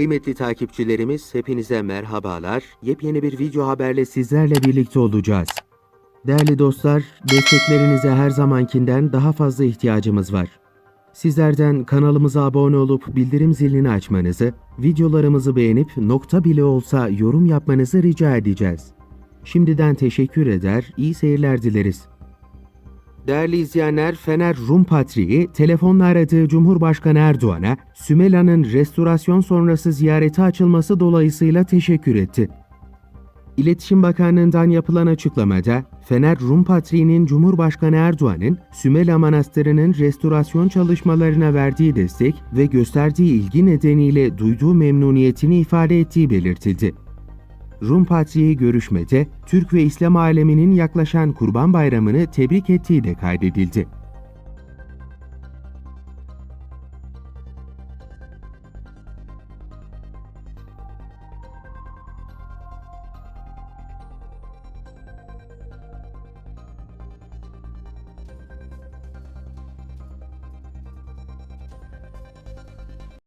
Kıymetli takipçilerimiz hepinize merhabalar. Yepyeni bir video haberle sizlerle birlikte olacağız. Değerli dostlar, desteklerinize her zamankinden daha fazla ihtiyacımız var. Sizlerden kanalımıza abone olup bildirim zilini açmanızı, videolarımızı beğenip nokta bile olsa yorum yapmanızı rica edeceğiz. Şimdiden teşekkür eder, iyi seyirler dileriz. Değerli izleyenler, Fener Rum Patriği telefonla aradığı Cumhurbaşkanı Erdoğan'a Sümela'nın restorasyon sonrası ziyareti açılması dolayısıyla teşekkür etti. İletişim Bakanlığı'ndan yapılan açıklamada, Fener Rum Patriği'nin Cumhurbaşkanı Erdoğan'ın Sümela Manastırı'nın restorasyon çalışmalarına verdiği destek ve gösterdiği ilgi nedeniyle duyduğu memnuniyetini ifade ettiği belirtildi. Rum Patriği görüşmede Türk ve İslam aleminin yaklaşan Kurban Bayramı'nı tebrik ettiği de kaydedildi.